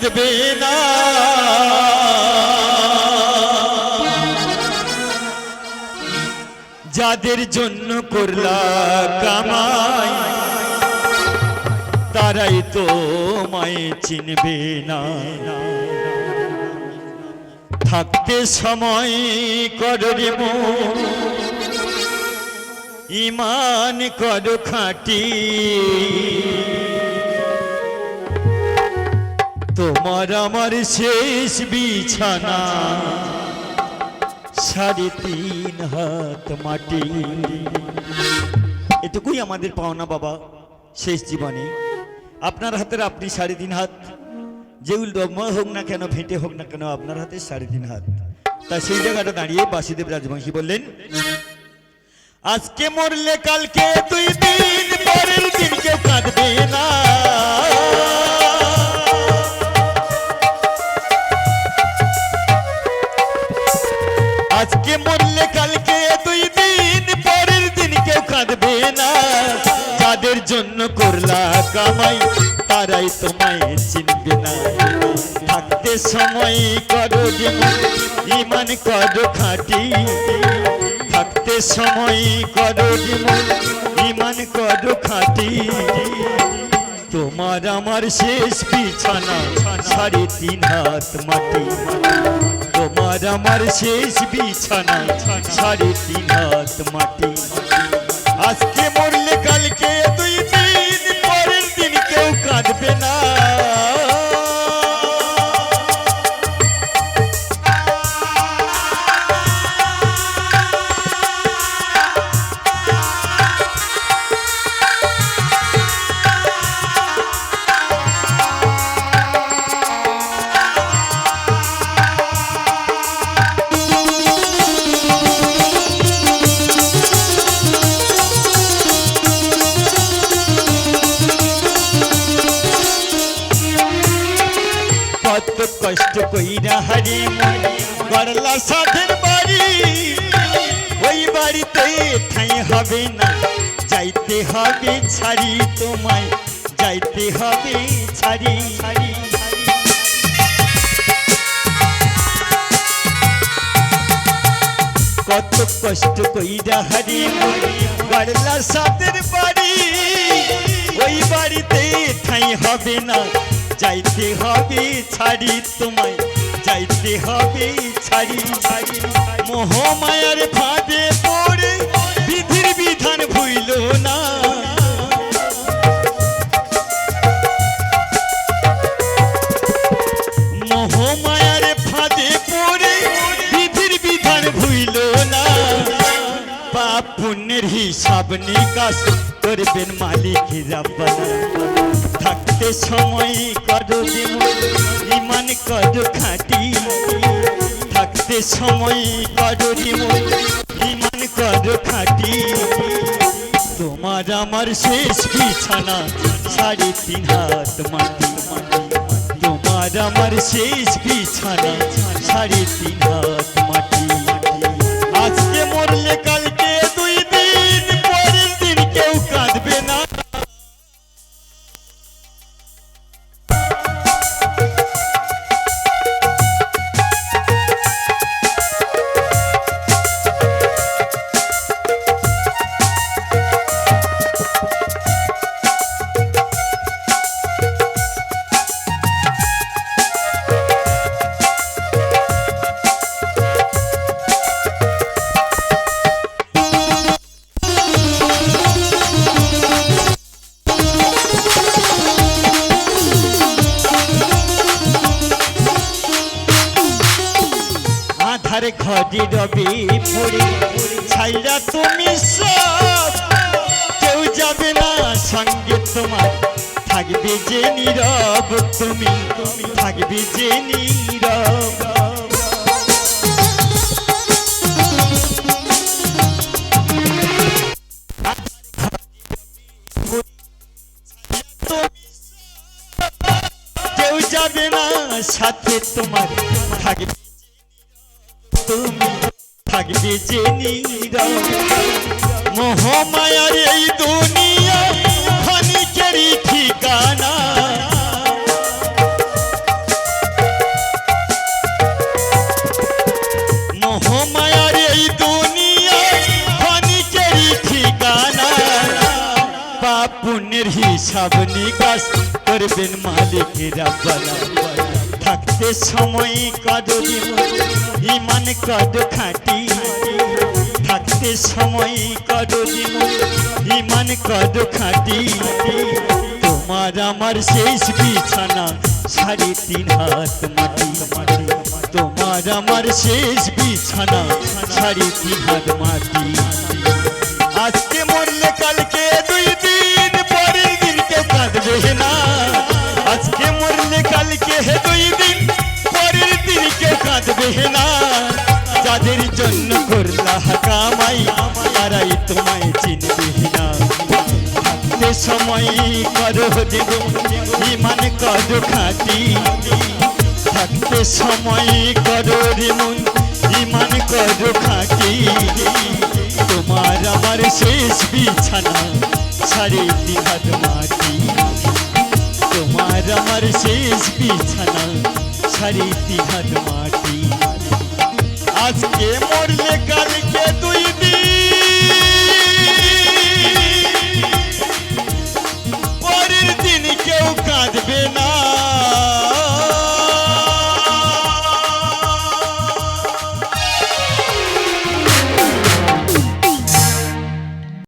কেউ না। যাদের জন্য করলা কামাই, তারাই তো মায়ে চিনবে না। থাকতে সময় কররে মন, ইমান কর খাটি। তোমার আমার শেষ বিছানা। সাড়ে তিন হাত মাটি। এটুকুই আমাদের পাওনা বাবা, শেষ জীবনে। আপনার হাতের আপনি সাড়ে তিন হাত। যেগুলো ডগময় হোক না কেন, ফেটে হোক না কেন, আপনার হাতে সাড়ে তিন হাত। তা সেই জায়গাটা দাঁড়িয়ে বাসুদেব রাজবংশী বললেন, আজকে মরলে কালকে দুই দিন, পরের দিন কেউ কাঁদবে না। তারাই তোমায় চিনবে না। থাকতে সময় করো ইমান করো খাটি। থাকতে সময় করো ইমান করো খাটি। তোমার আমার শেষ বিছানা, সাড়ে তিন হাত মাটি। তোমার আমার শেষ বিছানা, সাড়ে তিন হাত মাটি। আজকে কষ্ট কইরা হারি গড়লা সাধের বাড়ি। ওই বাড়িতে ঠাই হবে না, যাইতে হবে ছাড়ি তোমায়, যাইতে হবে ছাড়ি। ছাড়ি কত কষ্ট কইরা হারি গড়লা সাধের বাড়ি। ওই বাড়িতে ঠাই হবে না যাইতে হবে ছাড়ি তোমায়, যাইতে হবে ছাড়ি। ছাড়ি মোহমায়ার ফাঁদে পড়ে বিধির বিধান ভুইল না। মোহমায়ার ফাঁদে পড়ে বিধির বিধান ভুইল না। পাপ পুণ্যের হিসাব নিকাশ করবেন মালিক রাব্বানা। থাকতে সময় করো ইমান করো খাটি থাকতে সময় করো ইমান করো খাটি তোমার আমার শেষ বিছানা, সাড়ে তিন হাত মাটি। তোমার আমার শেষ বিছানা, সাড়ে তিন হাত মাটি। আজকে আধার ঘরে রবে পড়ে ছাইরা তুমি সব। কেউ যাবে না সঙ্গে তোমার। থাকবে যে নীরব তুমি তুমি থাকবে যে নীরব। সাথে তোমার। থাকবে থাকবে যে মোহমায়ার এই দুনিয়া খানিকেরই ঠিকানা। মোহমায়ার এই দুনিয়া খানিকেরই ঠিকানা। পাপ পুণ্যের হিসাব নিকাশ করবেন মালিক রাব্বানা থাকতে সময় কদ ইমান কদ খাটি। থাকতে সময় কদ ইমান কদ খাটি। তোমার আমার শেষ বিছানা, সাড়ে তিন হাত মাটি মাটি। তোমার আমার শেষ বিছানা, সাড়ে তিন হাত মাটি। আজকে মরলে কালকে সময় করো দেব ইমান কর খাটি। থাকতে সময় করো রে মন ইমান করো খাটি। তোমার আমার শেষ বিছানা সাড়ে তিন হাত মাটি। তোমার আমার শেষ বিছানা সাড়ে তিন হাত মাটি। আজকে মরলে কালকে